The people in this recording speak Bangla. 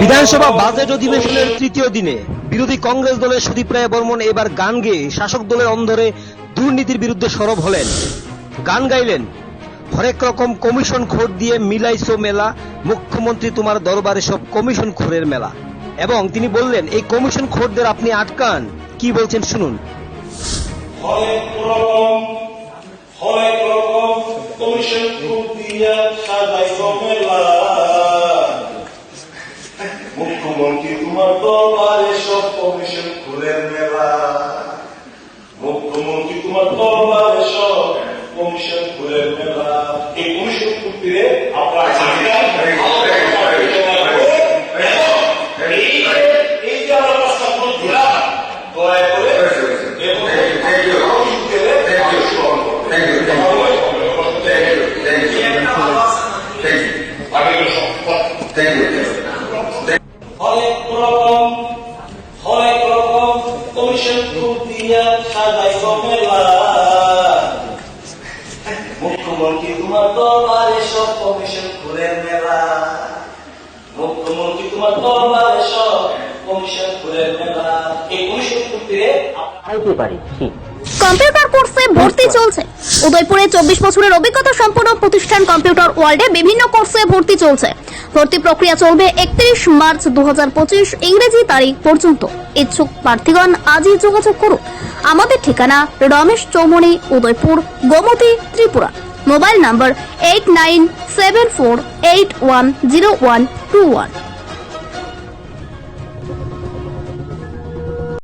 বিধানসভা বাজেট অধিবেশনের তৃতীয় দিনে বিরোধী কংগ্রেস দলের সুদীপ রায় বর্মন এবার গান গেয়ে শাসক দলের অন্ধরে দুর্নীতির বিরুদ্ধে সরব হলেন। গান গাইলেন, হরেক রকম কমিশন খোর দিয়ে মিলাইছো মেলা, মুখ্যমন্ত্রী তোমার দরবারে সব কমিশন খোরের মেলা। এবং তিনি বললেন, এই কমিশন খোরদের আপনি আটকান। কি বলছেন শুনুন। কমিশন তোমার সব কমিশন খুলের মেলা মুখ্যমন্ত্রী তোমার দরবারে সব কমিশন খুলের মেলা এই কমিশন খুঁটিরে আপনার এই এই যে আমরা প্রস্তাব করছিলাম দয়া করে এবং হরেক রকম হরেক রকম কমিশন দিয়া সাজাই তোমার দরবারে সব কমিশন খুলে মেলা। মুখ্যমন্ত্রী তোমার দরবারে সব কমিশন খুলে মেলা। এই কমিশন করতে খাইতে পারি ঠিক কম্পিউটার কোর্সে ভর্তি চলছে। উদয়পুরে চব্বিশ বছরের অভিজ্ঞতা সম্পন্ন প্রতিষ্ঠান কম্পিউটার ওয়ার্ল্ডে বিভিন্ন কোর্সে ভর্তি চলছে। ভর্তি প্রক্রিয়া চলবে একত্রিশ মার্চ দু হাজার পঁচিশ ইংরেজি তারিখ পর্যন্ত। ইচ্ছুক প্রার্থীগণ আজই যোগাযোগ করুন। আমাদের ঠিকানা Ramesh Choumuhani Udaipur Gomati Tripura. Mobile number eight nine seven four eight one zero one two one